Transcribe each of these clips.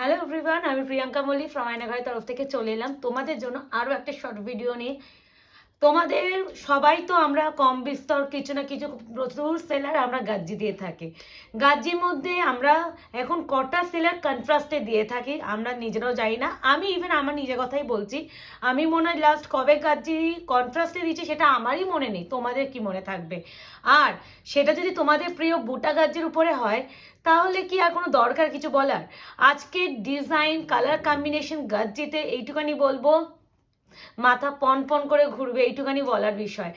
Hello everyone আমি Priyanka Mallick from আয়নাঘরের তরফ থেকে চলে এলাম। তোমাদের জন্য আরও একটা শর্ট ভিডিও নিয়ে। তোমাদের সবাই তো আমরা কম বিস্তর কিছু না কিছু প্রচুর সেলার আমরা গাজ্জি দিয়ে থাকি। গাজ্জির মধ্যে আমরা এখন কটা সেলার কন্ট্রাস্টে দিয়ে থাকি, আমরা নিজেরাও জানি না। আমি ইভেন আমার নিজের কথাই বলছি, আমি মনে হয় লাস্ট কবে গাজ্জি কন্ট্রাস্টে দিচ্ছি সেটা আমারই মনে নেই, তোমাদের কি মনে থাকবে? আর সেটা যদি তোমাদের প্রিয় বুটা গাজ্জির উপরে হয়, তাহলে কি আর কোনো দরকার কিছু বলার? আজকে ডিজাইন কালার কম্বিনেশন গাজ্জিতে এইটুখানি বলব। মাথা পন পন করে ঘুরবে, এইটুখানি বলার বিষয়।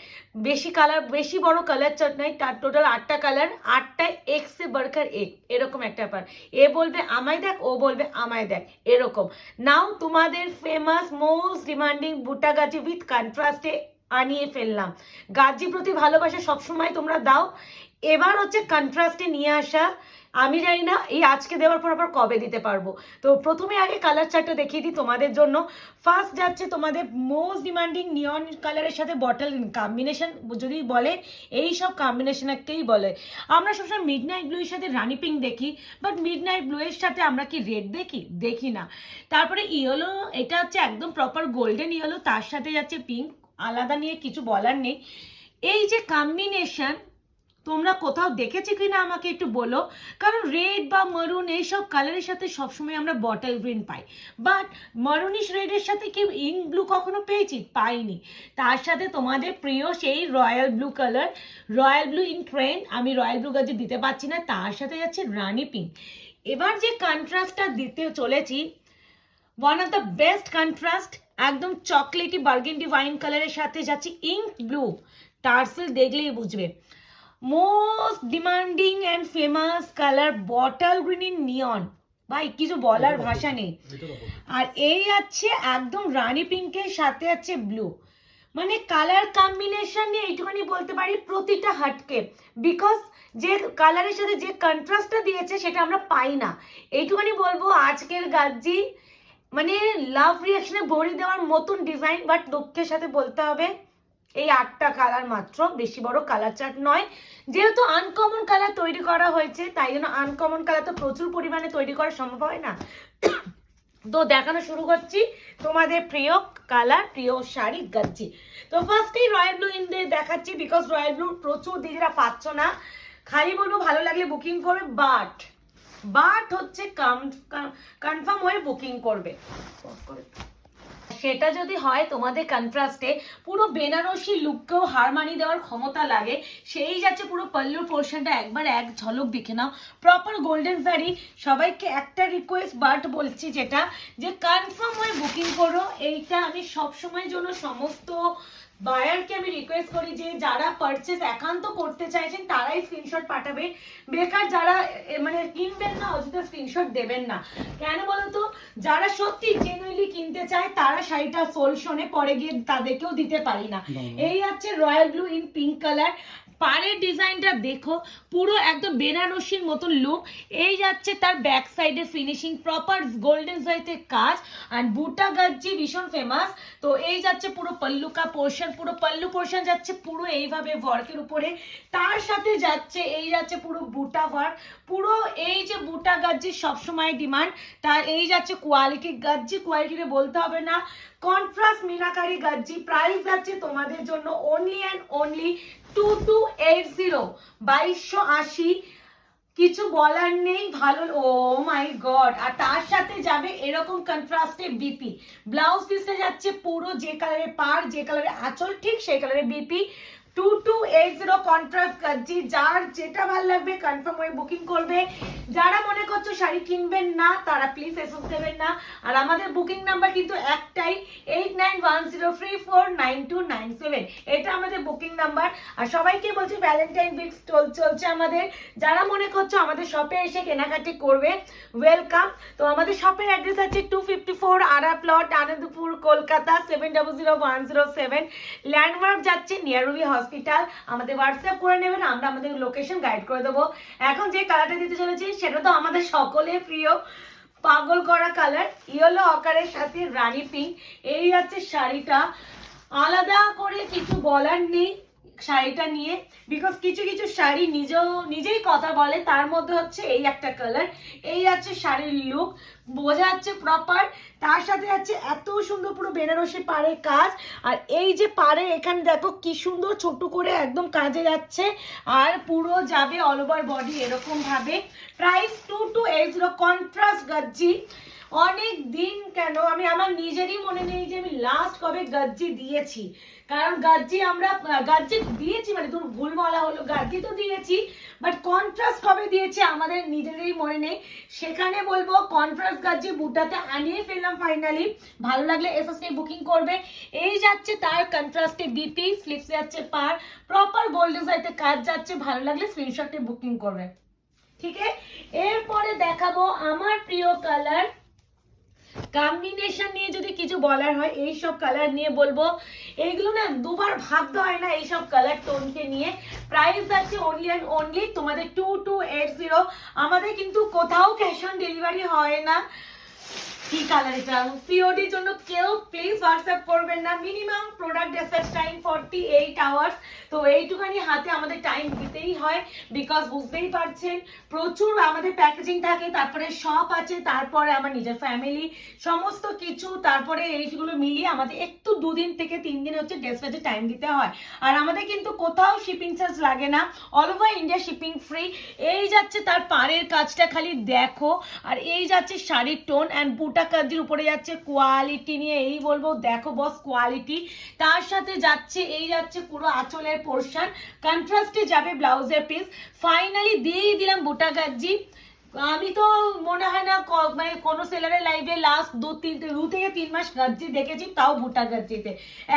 বেশি কালার বেশি বড় কালার চার্ট নাই, তার টোটাল আটটা কালার আটটা এক্স এ বার্কার এক এরকম একটা ব্যাপার। এ বলবে, আমায় দেখ, ও বলবে, আমায় দেখ এরকম। নাও তোমাদের ফেমাস মোস্ট ডিমান্ডিং বুটা গাজি উইথ কন্ট্রাস্টে আনিয়ে ফেললাম। গাজি প্রতি ভালোবাসা সবসময় তোমরা দাও। এবার হচ্ছে কন্ট্রাস্টে নিয়ে আসা আমি জানি না, এই আজকে দেওয়ার পর আবার কবে দিতে পারব। তো প্রথমে আগে কালার চার্টটা দেখিয়ে দিই তোমাদের জন্য। ফার্স্ট যাচ্ছে তোমাদের মোস্ট ডিমান্ডিং নিয়ন কালারের সাথে বটল কম্বিনেশন যদি বলে, এই সব কম্বিনেশনকেই বলে। আমরা সবসময় মিড নাইট ব্লুয়ের সাথে রানি পিঙ্ক দেখি বাট মিড নাইট ব্লুয়ের সাথে আমরা কি রেড দেখি? দেখি না। তারপরে ইয়েলো এটা হচ্ছে একদম প্রপার গোল্ডেন ইয়েলো তার সাথে যাচ্ছে পিঙ্ক আলাদা নিয়ে কিছু বলার নেই। এই যে কম্বিনেশন তোমরা কোথাও দেখেছ কি না আমাকে একটু বলো? কারণ রেড বা মরুন এইসব কালারের সাথে সবসময় আমরা বটল গ্রিন পাই। বাট মরুনিশ রেডের সাথে কি ইঙ্ক ব্লু কখনো পেয়েছি? পাইনি। তার সাথে তোমাদের প্রিয় সেই royal blue colour royal blue in trend আমি রয়্যাল ব্লু গাছে দিতে পারছি না, তার সাথে যাচ্ছে রানি পিঙ্ক এবার যে কন্ট্রাস্টটা দিতে চলেছি one of the best contrast একদম চকলেটি বার্গেন্ডি ওয়াইন কালারের সাথে যাচ্ছে ইঙ্ক ব্লু টার্সেল দেখলেই বুঝবে। Most demanding and famous colour bottle green in neon ভাই কিছু বলার ভাষা নেই। আর এই আছে একদম রানি পিঙ্কের সাথে আছে ব্লু মানে কালার কম্বিনেশন নিয়ে এইটুখানি বলতে পারি প্রতিটা হাটকে। বিকজ যে কালারের সাথে যে কন্ট্রাস্টটা দিয়েছে সেটা আমরা পাই না। এইটুখানি বলব আজকের গাজ্জি মানে লাভ রিয়াকশনে ভরি দেওয়ার মতন ডিজাইন বাট দুঃখের সাথে বলতে হবে। এই আটটা কালার মাত্র, বেশি বড় কালার চার্ট নয়। যেহেতু আনকমন কালার তৈরি করা হয়েছে, তাই জন্য আনকমন কালার তো প্রচুর পরিমাণে তৈরি করা সম্ভব হয় না। তো দেখানো শুরু করছি। তোমাদের প্রিয় কালার প্রিয় শাড়ি গাচ্ছি তো ফার্স্টেই রয়্যাল ব্লু ইন দিয়ে দেখাচ্ছি বিকজ রয়্যাল ব্লু প্রচুর দিদিরা পাচ্ছ না। খালি বলব ভালো লাগলে বুকিং করবে বাট বাট হচ্ছে কনফার্ম হয়ে বুকিং করবে। সেটা যদি হয় তোমাদের কন্ট্রাস্টে পুরো বেনারসি লুককেও হার মানিয়ে দেওয়ার ক্ষমতা লাগে। সেই যাচ্ছে পুরো পল্লুর পোর্শনটা একবার এক ঝলক দেখে নাও। প্রপার গোল্ডেন শাড়ি সবাইকে একটা রিকোয়েস্ট বাট বলছি যেটা, যে কনফার্ম হয়ে বুকিং করো। এইটা আমি সবসময়ের জন্য সমস্ত বায়ারকে আমি রিকোয়েস্ট করি যে যারা পারচেস একান্ত করতে চাইছেন তারাই স্ক্রিনশট পাঠাবে। বেকার যারা মানে কিনবেন না অযথা স্ক্রিনশট দেবেন না। কেন বলতো? যারা সত্যি জেনুইনলি কিনতে চায় তারা শাড়িটা সোল শোনে পরে গিয়ে তাদেরকেও দিতে পারি না। এই হচ্ছে royal blue in pink colour পাড়ের ডিজাইনটা দেখো, পুরো একদম বেনারসির মতন লুক এই যাচ্ছে তার ব্যাক সাইডে ফিনিশিং প্রপার গোল্ডেন সাইতে কাজ। আর বুটা গাজ্জি ভীষণ ফেমাস তো এই যাচ্ছে পুরো পল্লুকা পোর্শন পুরো পল্লু পোর্শন যাচ্ছে পুরো এইভাবে ওয়ার্কের উপরে। তার সাথে যাচ্ছে, এই যাচ্ছে পুরো বুটা ওয়ার্ক পুরো এই যে বুটা গাজ্জি সবসময় ডিমান্ড তার এই যাচ্ছে কোয়ালিটি গাজ্জি কোয়ালিটিতে বলতে হবে না। কন্ট্রাস্ট মিনাকারি গাজ্জি প্রাইস যাচ্ছে তোমাদের জন্য only and only two two eight zero বাইশশো আশি। কিছু বলার নেই, ভালো ও মাই গড আর তার সাথে যাবে এরকম কন্ট্রাস্টে বিপি ব্লাউজ পিসে যাচ্ছে পুরো যে কালারের পার যে কালারের আঁচল, ঠিক সেই কালারের BP two two eight zero contrast কাচ্ছি যার যেটা ভালো লাগবে কনফার্ম হয়ে বুকিং করবে। যারা মনে করছ শাড়ি কিনবেন না, তারা প্লিজ এসএস দেবেন না। আর আমাদের বুকিং নাম্বার কিন্তু একটাই eight nine one zero three four nine two nine seven এটা আমাদের বুকিং নাম্বার আর সবাইকে বলছি ভ্যালেন্টাইন উইক চলছে আমাদের। যারা মনে করছ আমাদের শপে এসে কেনাকাটি করবে ওয়েলকাম তো আমাদের শপের অ্যাড্রেস আছে টু ফিফটি ফোর আরা plot Anandapur Kolkata seven double zero one zero seven landmark যাচ্ছে নিয়ারুবি হসপিটাল, আমাদের হোয়াটসঅ্যাপ করে নেবেন, আমরা আমাদের লোকেশন গাইড করে দেবো। এখন যে কালারটা দিতে চলেছি, সেটা তো আমাদের সকলের প্রিয় পাগল করা কালার ইয়েলো আকারের সাথে রানি পিঙ্ক এই হচ্ছে শাড়িটা। আলাদা করে কিছু বলার নেই। শাড়িটা নিয়ে বিকজ কিছু কিছু শাড়ি নিজেও, নিজেই কথা বলে, তার মধ্যে হচ্ছে এই একটা কালার এই যাচ্ছে শাড়ির লুক বোঝা যাচ্ছে প্রপার তার সাথে যাচ্ছে এত সুন্দর পুরো বেনারসি পাড়ে কাজ, আর এই যে পাড়ে এখানে দেখো কি সুন্দর ছোট করে একদম কাজে যাচ্ছে, আর পুরো যাবে অল ওভার বডি এরকম ভাবে price two two eight zero contrast gajji অনেক দিন কেন আমি, আমার নিজেরই মনে নেই যে আমি লাস্ট কবে গাজ্জি দিয়েছি। কারণ গাজ্জি আমরা গাজ্জি দিয়েছি মানে তোর ভুল বলা হলো, গাজ্জি তো দিয়েছি বাট কন্ট্রাস্ট কবে দিয়েছি আমাদের নিজেরই মনে নেই। সেখানে বলব কন্ট্রাস্ট গাজ্জি বুটাতে আনিয়ে ফেললাম ফাইনালি ভালো লাগলে এসএসকে বুকিং করবে। এই যাচ্ছে তার কন্ট্রাস্টে বিপি স্লিপস যাচ্ছে পার প্রপার গোল্ডেন সাইতে কাজ যাচ্ছে, ভালো লাগলে স্ক্রিনশটে বুকিং করবে। ঠিক? আছে এরপরে দেখাবো আমার প্রিয় কালার কম্বিনেশন নিয়ে যদি কিছু বলার হয়, এই সব কালার নিয়ে বলব। এইগুলো না দুবার ভাবতে হয় না, এই সব কালার টোনকে নিয়ে। প্রাইস আছে অনলি অ্যান্ড অনলি তোমাদের টু টু এইট জিরো আমাদের কিন্তু কোথাও ক্যাশ অন ডেলিভারি হয় না। কি কালার এটা? সিওডির জন্য কেউ প্লিজ হোয়াটসঅ্যাপ করবেন না। Minimum product dispatch time forty eight hours তো এইটুখানি হাতে আমাদের টাইম দিতেই হয় বিকজ বুঝতেই পারছেন, প্রচুর আমাদের প্যাকেজিং থাকে, তারপরে শপ আছে, তারপরে আমার নিজের ফ্যামিলি সমস্ত কিছু, তারপরে এইগুলো মিলিয়ে আমাদের একটু দুদিন থেকে তিন দিন হচ্ছে ডিসপ্যাচে টাইম দিতে হয়। আর আমাদের কিন্তু কোথাও শিপিং চার্জ লাগে না। All over India shipping free এই যাচ্ছে তার পাড়ের কাজটা খালি দেখো। আর এই যাচ্ছে শাড়ির টোন অ্যান্ড বুটা কাজির উপরে যাচ্ছে কোয়ালিটি নিয়ে, এই বলব, দেখো বস কোয়ালিটি তার সাথে যাচ্ছে, এই যাচ্ছে পুরো আঁচলের পোর্শন কন্ট্রাস্টে যাবে ব্লাউজের পিস ফাইনালি দিয়েই দিলাম বুটা গাজি আমি তো মনে হয় না মানে কোনো সেলারের লাইভে লাস্ট দু তিন দু থেকে তিন মাস গাজ্জি দেখেছি, তাও বুটা গাজ্জিতে।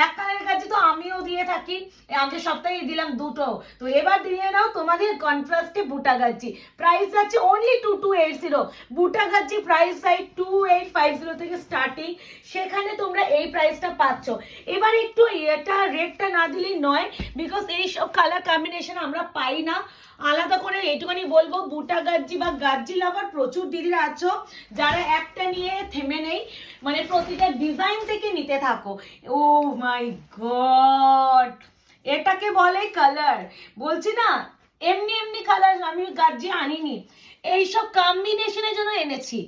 এক কালারের গাজ্জি তো আমিও দিয়ে থাকি, আগের সপ্তাহে দিলাম দুটো। তো এবার দিয়ে নাও তোমাদের কন্ট্রাস্টে বুটা গাজ্জি। প্রাইস আছে only two two eight zero buta gajji price side two eight five zero থেকে স্টার্টিং সেখানে তোমরা এই প্রাইসটা পাচ্ছ। এবার একটু এটা রেটটা না দিলেই নয় বিকজ এই সব কালার কম্বিনেশন আমরা পাই না। আলাদা করে এইটুখানি বলব বুটা গাজ্জি বা গাজ্জি লাভার প্রচুর দিদিরা আছো যারা একটা নিয়ে থেমে নেই মানে প্রতিটা ডিজাইন থেকে নিতে থাকো। ও মাই গড এটাকে বলে কালার বলছি না এমনি এমনি কালার আমি গাজ্জি আনিনি। এইসব কম্বিনেশনের জন্য এনেছি।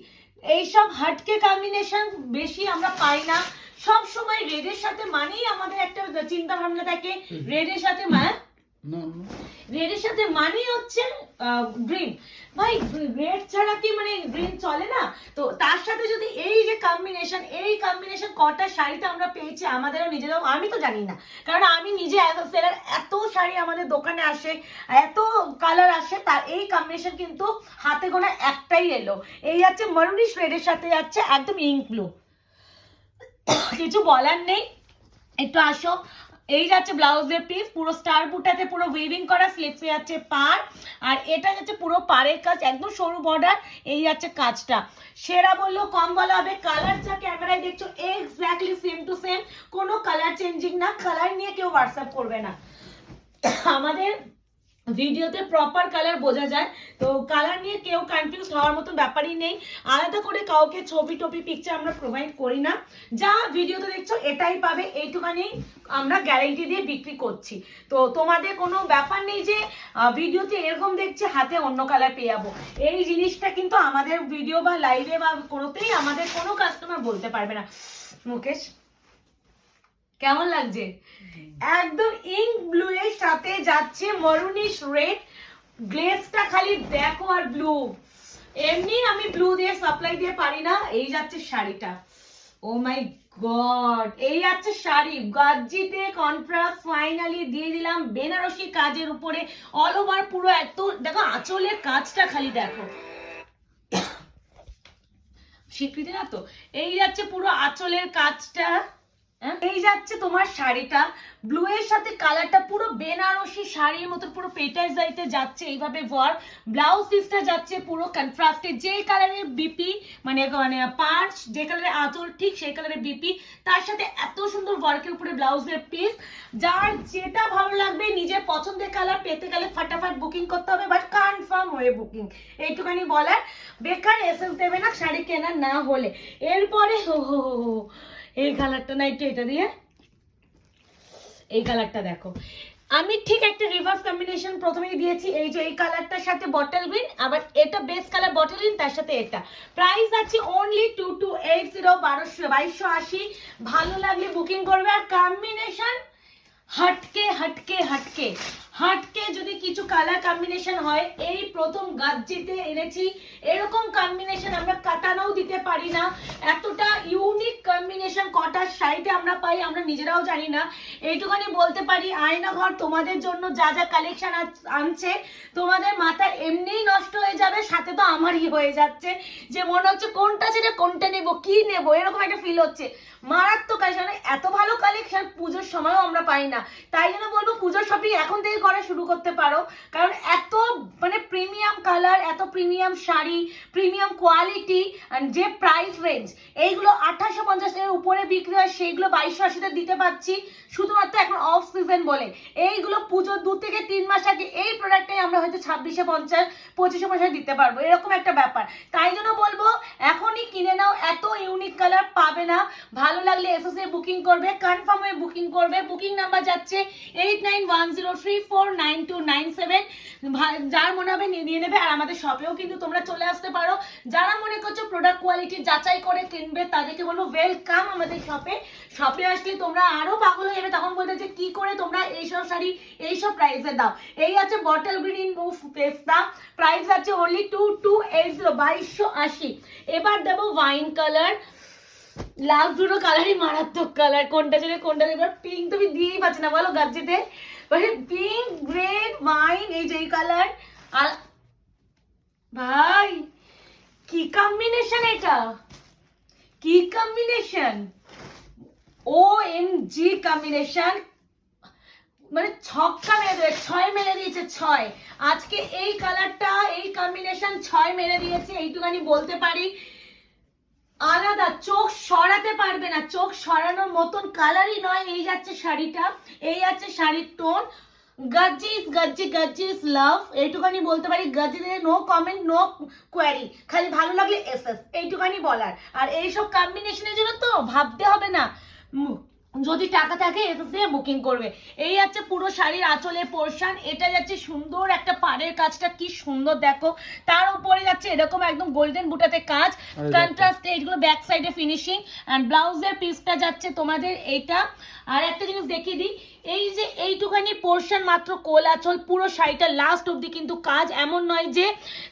এইসব হাটকে কম্বিনেশন বেশি আমরা পাই না। সব সময় রেডের সাথে মানেই আমাদের একটা চিন্তা ভাবনা থাকে রেডের সাথে মা No. রেডের সাথে মানেই হচ্ছে গ্রিন ভাই রেড ছাড়া কি মানে গ্রিন চলে না? তো তার সাথে যদি এই যে কম্বিনেশন এই কম্বিনেশন কটা শাড়িতে আমরা পেয়েছি আমাদেরও নিজেরাও, আমি তো জানি না। কারণ আমি নিজে অ্যাজ সেলার এত শাড়ি আমাদের দোকানে আসে, এত কালার আসে, তার এই কম্বিনেশন কিন্তু হাতে গোনা একটাই এলো। এই যাচ্ছে মারুনিশ রেডের সাথে যাচ্ছে একদম ইঙ্ক ব্লু কিছু বলার নেই, একটু আসো। এই যাচ্ছে ব্লাউজের পিস পুরো স্টার বুটাতে পুরো উইভিং করা স্লিপসে যাচ্ছে পার আর এটা যাচ্ছে পুরো পারের কাজ, একদম সরু বর্ডার এই যাচ্ছে কাজটা। সেরা বলল, কম বলা হবে কালার যা ক্যামেরায় দেখছ এক্স্যাক্টলি সেম টু সেম কোনো কালার চেঞ্জিং না কালার নিয়ে কেউ হোয়াটসঅ্যাপ করবে না। আমাদের ভিডিওতে প্রপার কালার বোঝা যায়। তো কালার নিয়ে কেউ কনফিউজ হওয়ার মতো ব্যাপারই নেই। আলাদা করে কাউকে ছবি টপি পিকচার আমরা প্রোভাইড করি না। যা ভিডিওতে দেখছ, এটাই পাবে। এইটুখানি আমরা গ্যারেন্টি দিয়ে বিক্রি করছি। তো তোমাদের কোনো ব্যাপার নেই যে ভিডিওতে এরকম দেখছে, হাতে অন্য কালার পেয়ে যাব। এই জিনিসটা কিন্তু আমাদের ভিডিও বা লাইভে বা কোনোতেই আমাদের কোনো কাস্টমার বলতে পারবে না। মুকেশ? কেমন লাগছে? একদম ইঙ্ক ব্লু এর সাথে যাচ্ছে মরুনিশ রেড। গ্লেসটা খালি দেখো আর ব্লু। এমনি আমি ব্লু দিয়ে সাপ্লাই দিয়ে পারি না এই যাচ্ছে শাড়িটা। ও মাই গড এই যাচ্ছে শাড়ি। গাজ্জিতে কন্ট্রাস্ট ফাইনালি দিয়ে দিলাম। বেনারসি কাজের উপরে অল ওভার পুরো এত দেখো আঁচলের কাজটা খালি দেখো। স্বীকৃতি না তো এই যাচ্ছে পুরো আঁচলের কাজটা? এই যাচ্ছে তোমার শাড়িটা। ব্লু এর সাথে কালারটা পুরো বেনারসি শাড়ির মতো, পুরো পেটার যাইতে যাচ্ছে, এইভাবে ওয়ার ব্লাউজ পিসটা যাচ্ছে পুরো কন্ট্রাস্টে যে কালারের বিপি মানে মানে পার্চ যে কালারের আঁচল, ঠিক সেই কালারের বিপি তার সাথে এত সুন্দর ওয়ার্কের উপরে ব্লাউজের পিস যার যেটা ভালো লাগবে, নিজের পছন্দের কালার পেতে গেলে ফাটাফাট বুকিং করতে হবে বাট কনফার্ম হয়ে বুকিং এইটুখানি বলার। বেকার এসএস দেবে না শাড়ি কেনার না হলে। এরপরে হো হো হো হো। এই কালারটা না একটু এটা দিয়ে? এই কালারটা দেখো। আমি ঠিক একটা রিভার্স কম্বিনেশন প্রথমেই দিয়েছি, এই যে এই কালারটার সাথে বটল গ্রিন আবার এটা বেস কালার বটল গ্রিন তার সাথে এটা। প্রাইস আছে only two two eight zero বারোশো বাইশশো আশি। ভালো লাগলে বুকিং করবে, আর কম্বিনেশন হাটকে হাটকে হাটকে। হাটকে যদি কিছু কালার কম্বিনেশন হয়, এই প্রথম গাজ্জিতে এনেছি। এরকম কম্বিনেশন আমরা কাতানাও দিতে পারি না। এতটা ইউনিক কম্বিনেশন কটার শাড়িতে আমরা পাই, আমরা নিজেরাও জানি না। এইটুখানি বলতে পারি আয়না ঘর তোমাদের জন্য যা যা কালেকশন আনছে, তোমাদের মাথা এমনিই নষ্ট হয়ে যাবে, সাথে তো আমারই হয়ে যাচ্ছে। যে মনে হচ্ছে কোনটা ছেড়ে কোনটা নেব, কি নেব, এরকম একটা ফিল হচ্ছে। মারাত্মক কালেকশন এত ভালো কালেকশন পুজোর সময়ও আমরা পাই না। তাই জন্য বলব পুজোর শপিং এখন থেকে করা শুরু করতে পারো। কারণ এত মানে প্রিমিয়াম কালার এত প্রিমিয়াম শাড়ি প্রিমিয়াম কোয়ালিটি যে প্রাইস রেঞ্জ এইগুলো আঠাশশো পঞ্চাশের উপরে বিক্রি হয়, সেইগুলো বাইশশো আশিতে দিতে পারছি। শুধুমাত্র এখন অফ সিজন বলে। এইগুলো পুজোর দু থেকে তিন মাস আগে এই প্রোডাক্টটাই আমরা হয়তো ছাব্বিশে পঞ্চাশ, পঁচিশে পঞ্চাশ দিতে পারব। এরকম একটা ব্যাপার। তাই জন্য বলব, এখনই কিনে নাও, এত ইউনিক কালার পাবে না। ভালো লাগলে এসএসএ বুকিং করবে কনফার্ম হয়ে বুকিং করবে। বুকিং নাম্বার যাচ্ছে eight nine one zero three four nine two nine seven যার মনে হবে নিয়ে নেবে। আর আমাদের শপেও কিন্তু তোমরা চলে আসতে পারো। যারা মনে করছ প্রোডাক্ট কোয়ালিটি যাচাই করে কিনবে, তাদেরকে বলব ওয়েলকাম আমাদের শপে শপে আসলে তোমরা আরও পাগল হয়ে যাবে, তখন বলতে যে কি করে তোমরা এইসব শাড়ি, এইসব প্রাইসে দাও। এই আছে বটল গ্রিন মুভ পেস্তা প্রাইস আছে অনলি টু টু এইট বাইশশো আশি। এবার দেবো ওয়াইন কালার লাস্ট দুটো কালারই মারাত্মক কালার কোনটা ছেড়ে কোনটা এবার পিঙ্ক তুমি দিয়েই পাচ্ছি না, বলো গাজ্জিতে। মানে পিঙ্ক গ্রেড ওয়াইন এই যে এই কালার আর ভাই, কি কম্বিনেশন এটা? কি combination O M G combination মানে ছক্কা মেরে দেবে ছয় মেরে দিয়েছে, ছয়। আজকে এই কালারটা এই কম্বিনেশন ছয় মেরে দিয়েছে এইটুখানি বলতে পারি। আলাদা, চোখ সরাতে পারবে না। চোখ সরানোর মতন কালারই নয়। এই যাচ্ছে শাড়িটা, এই যাচ্ছে শাড়ির টোন গাজ্জিস, গাজ্জি, গাজ্জিস লাভ এইটুখানি বলতে পারি গাজ্জিতে নো কমেন্ট নো কোয়ারি খালি ভালো লাগলে এস এস এইটুখানি বলার। আর এইসব কম্বিনেশনের জন্য তো ভাবতে হবে না। যদি টাকা থাকে এসএস দিয়ে বুকিং করবে। এই যাচ্ছে পুরো শাড়ির আঁচলের পোর্শন এটা যাচ্ছে সুন্দর একটা পাড়ের কাজটা কি সুন্দর দেখো। তার উপরে যাচ্ছে এরকম একদম গোল্ডেন বুটাতে কাজ। কন্ট্রাস্ট এইগুলো ব্যাক সাইডে ফিনিশিং অ্যান্ড ব্লাউজের পিসটা যাচ্ছে তোমাদের এইটা আর একটা জিনিস দেখিয়ে দিই এই যে এইটুখানি পোর্শন মাত্র কোল আঁচল পুরো শাড়িটা লাস্ট অবধি কিন্তু কাজ। এমন নয় যে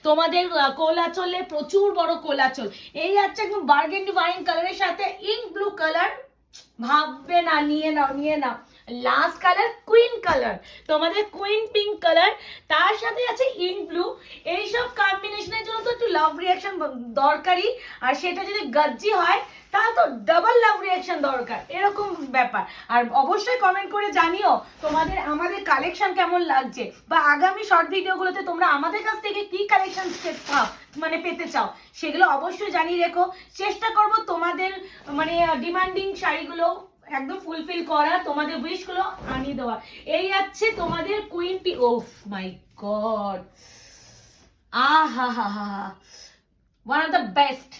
তোমাদের কোল আঁচলে প্রচুর বড় কোল আঁচল। এই যাচ্ছে একদম বার্গেন্ডি ওয়াইন কালারের সাথে ইঙ্ক ব্লু কালার ভাববে না নিয়ে নাও নিয়ে নাও। লাস্ট কালার কুইন কালার তোমাদের কুইন পিঙ্ক কালার তার সাথে আছে ইন ব্লু এইসব কম্বিনেশনের জন্য তো একটু লাভ রিয়াকশন দরকারই। আর সেটা যদি গাজ্জি হয়, তাহলে তো ডাবল লাভ রিয়াকশন দরকার। এরকম ব্যাপার। আর অবশ্যই কমেন্ট করে জানিও তোমাদের, আমাদের কালেকশন কেমন লাগছে। বা আগামী শর্ট ভিডিওগুলোতে তোমরা আমাদের কাছ থেকে কি কালেকশন পাও মানে পেতে চাও, সেগুলো অবশ্যই জানিয়ে রেখো। চেষ্টা করব তোমাদের মানে ডিমান্ডিং শাড়িগুলো একদম ফুলফিল করা, তোমাদের উইশগুলো আনিয়ে দেওয়া। এই যাচ্ছে তোমাদের কুইন পি ওফ মাই গড আহা ওয়ান অফ দ্য বেস্ট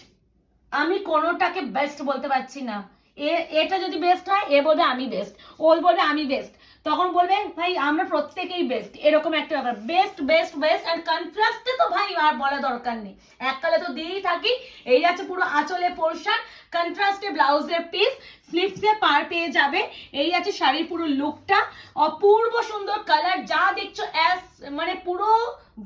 আমি কোনোটাকে বেস্ট বলতে পারছি না। এ, এটা যদি বেস্ট হয়, এ বলবে আমি বেস্ট ও বলবে আমি বেস্ট তখন বলবে, ভাই, আমরা প্রত্যেকেই বেস্ট এরকম একটা ব্যাপার। বেস্ট বেস্ট বেস্ট আর কন্ট্রাস্টে তো ভাই আর বলা দরকার নেই। এককালে তো দিয়েই থাকি। এই যাচ্ছে পুরো আঁচলে পোর্শন কন্ট্রাস্টে ব্লাউজের পিস স্লিভসে পার পেয়ে যাবে। এই আছে শাড়ির পুরো লুকটা অপূর্ব সুন্দর কালার যা দেখছ অ্যাস মানে পুরো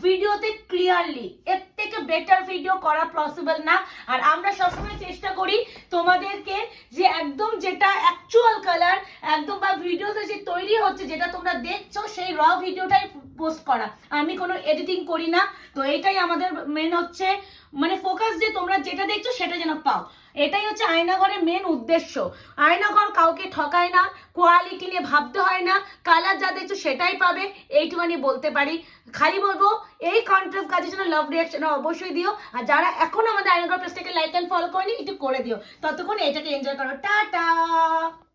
ভিডিওতে ক্লিয়ারলি এর থেকে বেটার ভিডিও করা পসিবল না। আর আমরা সবসময় চেষ্টা করি তোমাদেরকে যে একদম যেটা অ্যাকচুয়াল কালার একদম বা ভিডিওতে যে তৈরি হচ্ছে, যেটা তোমরা দেখছ, সেই র ভিডিওটাই পোস্ট করা। আমি কোনো এডিটিং করি না। তো এটাই আমাদের মেন হচ্ছে মানে ফোকাস যে তোমরা যেটা দেখছ সেটা যেন পাও। এটাই হচ্ছে আয়নাঘরের মেন উদ্দেশ্য। আয়নাঘর কাউকে ঠকায় না কোয়ালিটি নিয়ে ভাবতে হয় না কালার যা দেখছ সেটাই পাবে, এইটুখানি বলতে পারি। খালি বলব, এই কন্ট্রাস্ট কাজের জন্য লাভ রিয়াকশন অবশ্যই দিও। আর যারা এখন আমাদের আয়নাঘর পেজটাকে লাইক অ্যান্ড ফলো করেনি, একটু করে দিও। ততক্ষণ এটাকে এনজয় করো। টাটা!